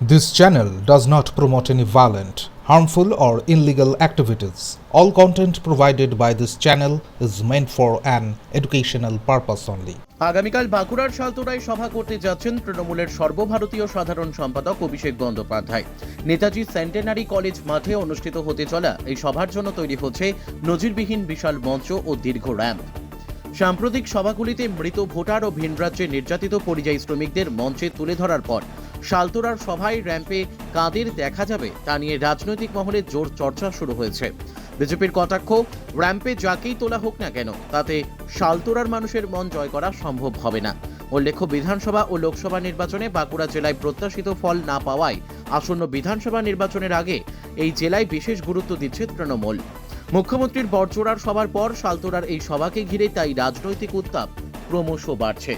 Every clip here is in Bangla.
This channel does not promote any violent, harmful, or illegal activities. All content provided by this channel is meant for an educational purpose only. আগামীকাল বাঁকুড়ার সালতোরায় সভা করতে যাচ্ছেন তৃণমূলের সর্বভারতীয় সাধারণ সম্পাদক অভিষেক বন্দ্যোপাধ্যায় নেতাজি সেন্টেনারি কলেজ মাঠে অনুষ্ঠিত হতে চলা এই সভার জন্য তৈরি হচ্ছে নজিরবিহীন বিশাল মঞ্চ ও দীর্ঘ র্যাম্প সাম্প্রতিক সভাগুলিতে মৃত ভোটার ও ভিন রাজ্যে নির্যাতিত পরিযায়ী শ্রমিকদের মঞ্চে তুলে ধরার পর সালতোরার সভায় র্যাম্পে কাদের দেখা যাবে তা নিয়ে রাজনৈতিক মহলে জোর চর্চা শুরু হয়েছে। বিজেপির কটাক্ষ, র্যাম্পে যাকেই তোলা হোক না কেন, তাতে সালতোরার মানুষের মন জয় করা সম্ভব হবে না। উল্লেখ্য, বিধানসভা ও লোকসভা নির্বাচনে বাঁকুড়া জেলায় প্রত্যাশিত ফল না পাওয়ায় আসন্ন বিধানসভা নির্বাচনের আগে এই জেলায় বিশেষ গুরুত্ব দিচ্ছে তৃণমূল। মুখ্যমন্ত্রীর বড়জোড়ার সভার পর সালতোরার এই সভাকে ঘিরে তাই রাজনৈতিক উত্তাপ ক্রমশ বাড়ছে।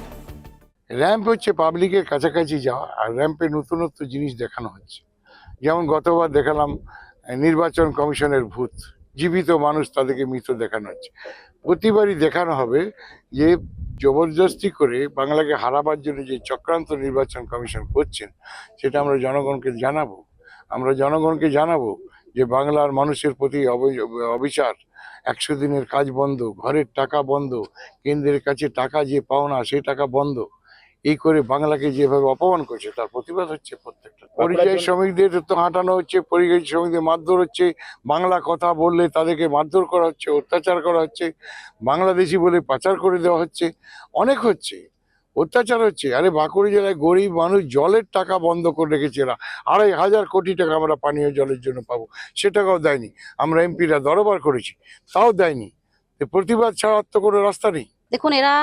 র্যাম্প হচ্ছে পাবলিকের কাছাকাছি যাওয়া, আর র্যাম্পে নতুনত্ব জিনিস দেখানো হচ্ছে। যেমন গতবার দেখালাম নির্বাচন কমিশনের ভূত। জীবিত মানুষ তাদেরকে মৃত দেখানো হচ্ছে। প্রতিবারই দেখানো হবে যে জবরদস্তি করে বাংলাকে হারাবার জন্য যে চক্রান্ত নির্বাচন কমিশন করছেন, সেটা আমরা জনগণকে জানাব। আমরা জনগণকে জানাব যে বাংলার মানুষের প্রতি অবি- অবিচার, একশো দিনের কাজ বন্ধ, ঘরের টাকা বন্ধ, কেন্দ্রের কাছে টাকা যে পাওনা, সে টাকা বন্ধ। এই করে বাংলাকে যেভাবে অপমান করছে তার প্রতিবাদ হচ্ছে প্রত্যেকটা। পরিযায়ী শ্রমিকদের তো হাঁটানো হচ্ছে পরিযায়ী শ্রমিকদের মারধর হচ্ছে বাংলা কথা বললে তাদেরকে মারধর করা হচ্ছে অত্যাচার করা হচ্ছে বাংলাদেশি বলে পাচার করে দেওয়া হচ্ছে অনেক হচ্ছে অত্যাচার হচ্ছে। আরে বাঁকুড়া জেলায় গরিব মানুষ জলের টাকা বন্ধ করে রেখেছে এরা। আড়াই হাজার কোটি টাকা আমরা পানীয় জলের জন্য পাবো সেটাও দেয়নি। আমরা এমপিরা দরবার করেছি তাও দেয়নি। প্রতিবাদ ছাড়া তো কোনো রাস্তা নেই। দেখুন, এরা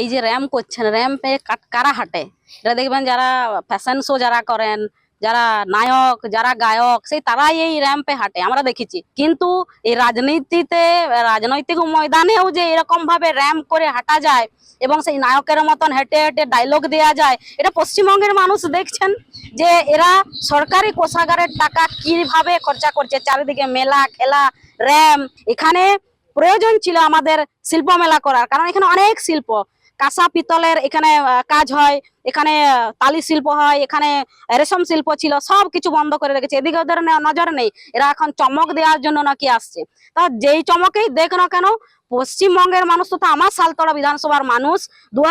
এই যে র্যাম্প করছেন, র্যাম্পে কারা হাঁটে? এরা দেখবেন যারা ফ্যাশন শো যারা করেন, যারা নায়ক, যারা গায়ক, সেই তারাই এই র্যাম্পে হাঁটে, আমরা দেখেছি। কিন্তু এই রাজনীতিতে, রাজনৈতিক ময়দানেও যে এরকম ভাবে র্যাম্প করে হাঁটা যায় এবং সেই নায়কের মতন হেঁটে হেঁটে ডায়লগ দেওয়া যায়, এটা পশ্চিমবঙ্গের মানুষ দেখছেন যে এরা সরকারি কোষাগারের টাকা কীভাবে খরচা করছে, চারিদিকে মেলা, খেলা র্যাম এখানে প্রয়োজন ছিল আমাদের শিল্প মেলা করার, কারণ এখানে অনেক শিল্প। কাঁসা পিতলের এখানে কাজ হয়, এখানে তালি শিল্প হয়, এখানে রেশম শিল্প ছিল, সব কিছু বন্ধ করে রেখেছে। এদিকে ওদের নজর নেই, এরা এখন চমক দেওয়ার জন্য নাকি আসছে। তা যেই চমকেই দেখ না কেন, পশ্চিমবঙ্গের মানুষ তো আমার সালতলা বিধানসভার মানুষ দু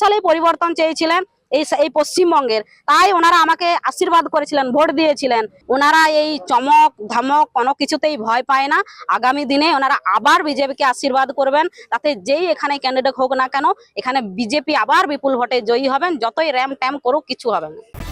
সালেই পরিবর্তন চেয়েছিলেন। এই এই পশ্চিমবঙ্গের। তাই ওনারা আমাকে আশীর্বাদ করেছিলেন, ভোট দিয়েছিলেন। ওনারা এই চমক, ধমক কোনো কিছুতেই ভয় পায় না। আগামী দিনে ওনারা আবার বিজেপিকে আশীর্বাদ করবেন। তাতে যেই এখানে ক্যান্ডিডেট হোক না কেন, এখানে বিজেপি আবার বিপুল ভোটে জয়ী হবেন। যতই র্যাম ট্যাম করুক, কিছু হবে না।